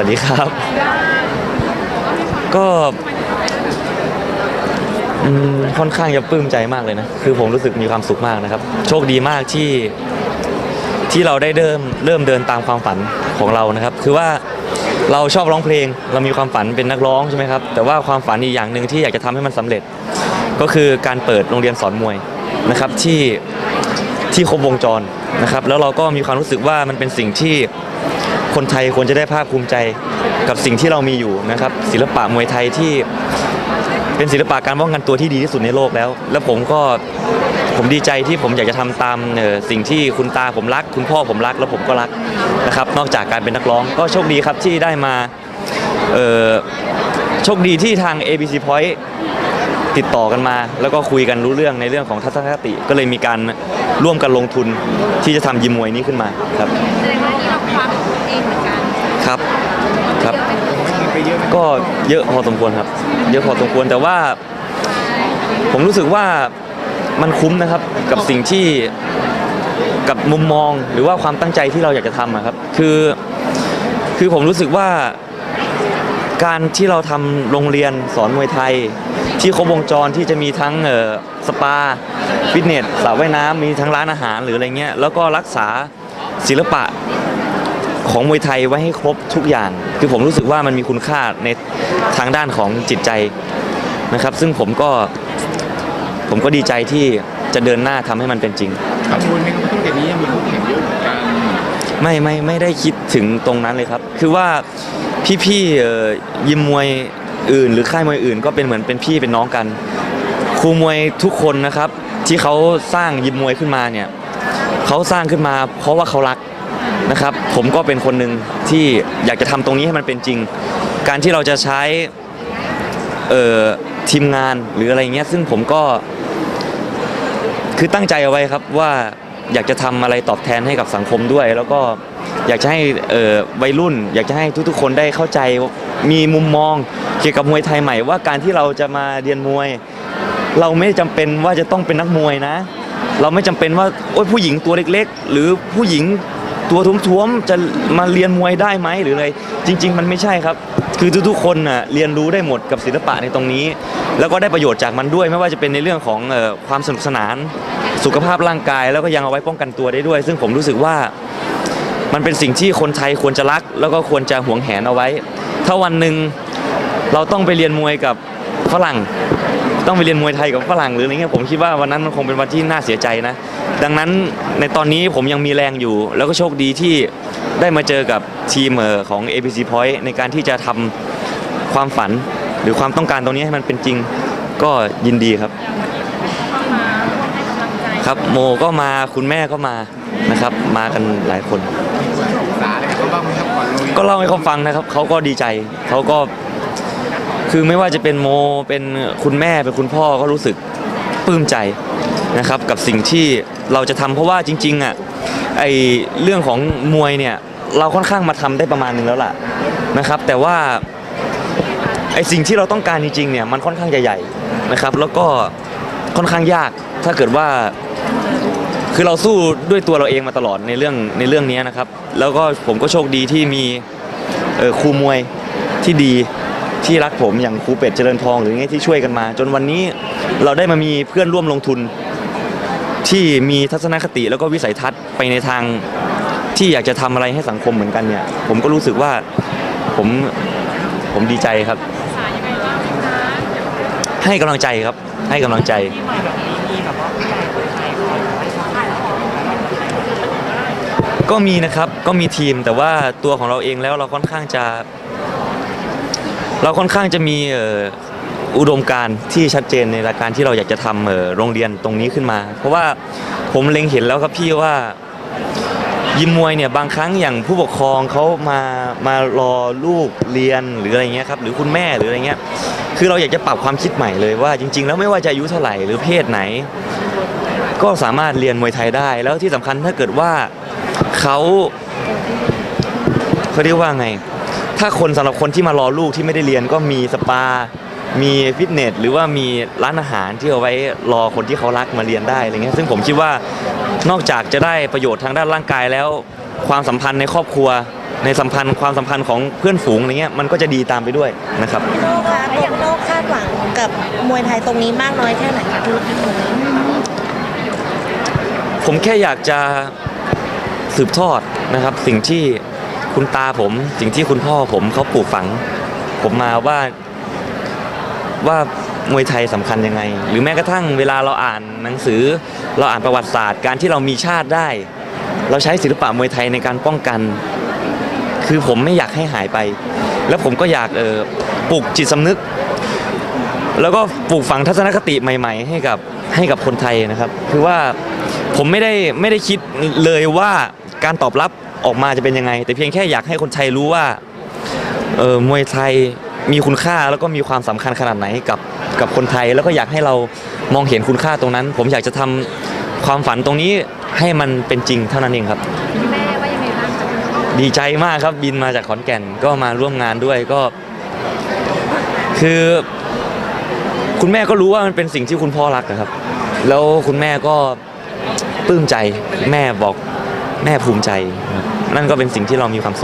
สวัสดีครับ ก็ค่อนข้างจะปลื้มใจมากเลยนะ คือผมรู้สึกมีความสุขมากนะครับ โชคดีมากที่ที่เราได้เริ่มเริ่มเดินตามความฝันของเรานะครับ คือว่าเราชอบร้องเพลง เรามีความฝันเป็นนักร้องใช่ไหมครับ แต่ว่าความฝันอีกอย่างหนึ่งที่อยากจะทำให้มันสำเร็จ ก็คือการเปิดโรงเรียนสอนมวยนะครับที่ที่ครบวงจรนะครับ แล้วเราก็มีความรู้สึกว่ามันเป็นสิ่งที่ คนไทยควรจะได้ภาคภูมิใจกับสิ่งที่เรามีอยู่นะครับศิลปะมวยไทยที่เป็นศิลปะการป้องกันตัวที่ดีที่สุดในโลกแล้ว แล้วผมก็ผมดีใจที่ผมอยากจะทำตามสิ่งที่คุณตาผมรัก คุณพ่อผมรักแล้วผมก็รักนะครับ นอกจากการเป็นนักร้องก็โชคดีครับที่ได้มาโชคดีที่ทาง ABC Point ติดต่อกันมา แล้วก็คุยกันรู้เรื่องในเรื่องของทัศนคติก็เลยมีการ ร่วมกันลงทุนที่จะทำยิมมวยนี้ขึ้นมาครับแสดงว่านี่เราคว้าเองเหมือนกันครับครับไปเยอะไหมก็เยอะพอสมควรครับ เยอะพอสมควรแต่ว่า ผมรู้สึกว่ามันคุ้มนะครับกับสิ่งที่กับมุมมองหรือว่าความตั้งใจที่เราอยากจะทำอะครับ คือคือผมรู้สึกว่าการที่เราทำโรงเรียนสอนมวยไทย ที่ครบวงจรที่จะมีทั้งสปาฟิตเนสสระว่ายน้ำมีทั้งร้านอาหารหรืออะไรเงี้ยแล้วก็รักษาศิลปะของมวยไทยไว้ให้ครบทุกอย่าง คือผมรู้สึกว่ามันมีคุณค่าในทางด้านของจิตใจนะครับ ซึ่งผมก็ผมก็ดีใจที่จะเดินหน้าทำให้มันเป็นจริงกังวลไหมครับว่าตั้งแต่นี้ยังมีคู่แข่งเยอะเหมือนกันไม่ไม่ไม่ได้คิดถึงตรงนั้นเลยครับ คือว่าพี่ๆยิมมวย อื่น หรือค่ายมวยอื่น ก็เป็นเหมือนเป็นพี่เป็นน้องกัน ครูมวยทุกคนนะครับ ที่เขาสร้างยิมมวยขึ้นมาเนี่ยเขาสร้างขึ้นมา เพราะว่าเขารักนะครับ ผมก็เป็นคนหนึ่งที่อยากจะทำตรงนี้ให้มันเป็นจริง การที่เราจะใช้เอ่อทีมงานหรืออะไรเงี้ยซึ่งผมก็ คือตั้งใจเอาไว้ครับว่าอยากจะทำอะไรตอบแทนให้กับสังคมด้วย แล้วก็ อยากจะให้วัยรุ่น อยากจะให้ทุกๆ คนได้เข้าใจมีมุมมองเกี่ยวกับมวยไทยใหม่ว่าการที่เราจะมาเรียนมวย เราไม่จำเป็นว่าจะต้องเป็นนักมวยนะ เราไม่จำเป็นว่าโอ้ยผู้หญิงตัวเล็ก ๆ หรือผู้หญิงตัวท้มๆจะมาเรียนมวยได้ไหมหรืออะไรจริง ๆ มันไม่ใช่ครับ คือทุกๆคนน่ะเรียนรู้ได้หมดกับศิลปะในตรงนี้ แล้วก็ได้ประโยชน์จากมันด้วย ไม่ว่าจะเป็นในเรื่องของความสนุกสนาน สุขภาพร่างกายแล้วก็ยังเอาไว้ป้องกันตัวได้ด้วย ซึ่งผมรู้สึกว่า มันเป็นสิ่งที่คนไทยควรจะรัก แล้วก็ควรจะหวงแหนเอาไว้ ถ้าวันหนึ่งเราต้องไปเรียนมวยกับฝรั่ง ต้องไปเรียนมวยไทยกับฝรั่งหรืออะไรเงี้ยผมคิดว่าวันนั้นมันคงเป็นวันที่น่าเสียใจนะ ดังนั้นในตอนนี้ผมยังมีแรงอยู่ แล้วก็โชคดีที่ได้มาเจอกับทีมเอ่อของ ABC Point ในการที่จะทำความฝันหรือความต้องการตรงนี้ให้มันเป็นจริงก็ยินดีครับเข้ามาร่วมให้กำลังใจครับโมก็มาคุณแม่ก็มานะครับ มากันหลายคน เขาบ้างไหมครับก่อนลงก็เล่าให้เขาฟังนะครับเขาก็ดีใจเขาก็ คือไม่ว่าจะเป็นโมเป็นคุณแม่เป็นคุณพ่อก็รู้สึกปลื้มใจนะครับ กับสิ่งที่เราจะทำเพราะว่าจริงๆอะไอเรื่องของมวยเนี่ยเราค่อนข้างมาทำได้ประมาณหนึงแล้วล่ะนะครับ แต่ว่า ไอสิ่งที่เราต้องการจริงๆเนี่ยมันค่อนข้างจะใหญ่นะครับ แล้วก็ค่อนข้างยากถ้าเกิดว่า คือเราสู้ด้วยตัวเราเองมาตลอดในเรื่องในเรื่องนี้นะครับ แล้วก็ผมก็โชคดีที่มีครูมวยที่ดีที่รักผมอย่างครูเป็ดเจริญทองหรือไงที่ช่วยกันมา จนวันนี้เราได้มามีเพื่อนร่วมลงทุน ที่มีทัศนคติแล้วก็วิสัยทัศน์ไปในทางที่อยากจะทำอะไรให้สังคมเหมือนกันเนี่ย ผมก็รู้สึกว่าผมผมดีใจครับ ให้กำลังใจครับ ให้กำลังใจ ก็มีนะครับก็มีทีมแต่ว่าตัวของเราเองแล้วเราค่อนข้างจะ เราค่อนข้างจะมีเอ่ออุดมการณ์ที่ชัดเจนในรายการที่เราอยากจะทำเอ่อโรงเรียนตรงนี้ขึ้นมา เพราะว่าผมเล็งเห็นแล้วครับพี่ว่า ยิมมวยเนี่ยบางครั้งอย่างผู้ปกครองเขามามารอลูกเรียนหรืออะไรเงี้ยครับหรือคุณแม่หรืออะไรเงี้ยคือเราอยากจะปรับความคิดใหม่เลยว่าจริง ๆ แล้วไม่ว่าจะอายุเท่าไหร่หรือเพศไหน ก็สามารถเรียนมวยไทยได้ แล้วที่สำคัญถ้าเกิดว่า เขาเขาเรียกว่าไง ถ้าคนสำหรับคนที่มารอลูกที่ไม่ได้เรียนก็มีสปา มีฟิตเนส หรือว่ามีร้านอาหารที่เอาไว้รอคนที่เขารักมาเรียนได้อะไรเงี้ยซึ่งผมคิดว่านอกจากจะได้ประโยชน์ทางด้านร่างกายแล้ว ความสัมพันธ์ในครอบครัว ในสัมพันธ์ความสัมพันธ์ของเพื่อนฝูงอะไรเงี้ยมันก็จะดีตามไปด้วยนะครับพี่โน่คะตัวพี่โน่คาดหวังกับมวยไทยตรงนี้มากน้อยแค่ไหนคะธุรกิจตรงนี้ผมแค่อยากจะ สืบทอดนะครับ สิ่งที่คุณตาผม สิ่งที่คุณพ่อผมเขาปลูกฝัง ผมมาว่าว่ามวยไทยสำคัญยังไง หรือแม้กระทั่งเวลาเราอ่านหนังสือ เราอ่านประวัติศาสตร์ การที่เรามีชาติได้ เราใช้ศิลปะมวยไทยในการป้องกัน คือผมไม่อยากให้หายไป แล้วผมก็อยากเออปลูกจิตสำนึก แล้วก็ปลูกฝังทัศนคติใหม่ ๆ ให้กับให้กับคนไทยนะครับ คือว่า ผมไม่ได้ไม่ได้คิดเลยว่าการตอบรับออกมาจะเป็นยังไง แต่เพียงแค่อยากให้คนไทยรู้ว่าเออมวยไทยมีคุณค่าแล้วก็มีความสำคัญขนาดไหนกับกับคนไทย แล้วก็อยากให้เรามองเห็นคุณค่าตรงนั้น ผมอยากจะทำความฝันตรงนี้ให้มันเป็นจริงเท่านั้นเองครับแม่ว่ายังไงบ้างจ๊ะดีใจมากครับบินมาจากขอนแก่นก็มาร่วมงานด้วยก็ คือ คุณแม่ก็รู้ว่ามันเป็นสิ่งที่คุณพ่อรักนะครับ แล้วคุณแม่ก็ ปลื้มใจแม่บอกแม่ภูมิใจนะครับนั่นก็เป็นสิ่งที่เรามีความสุข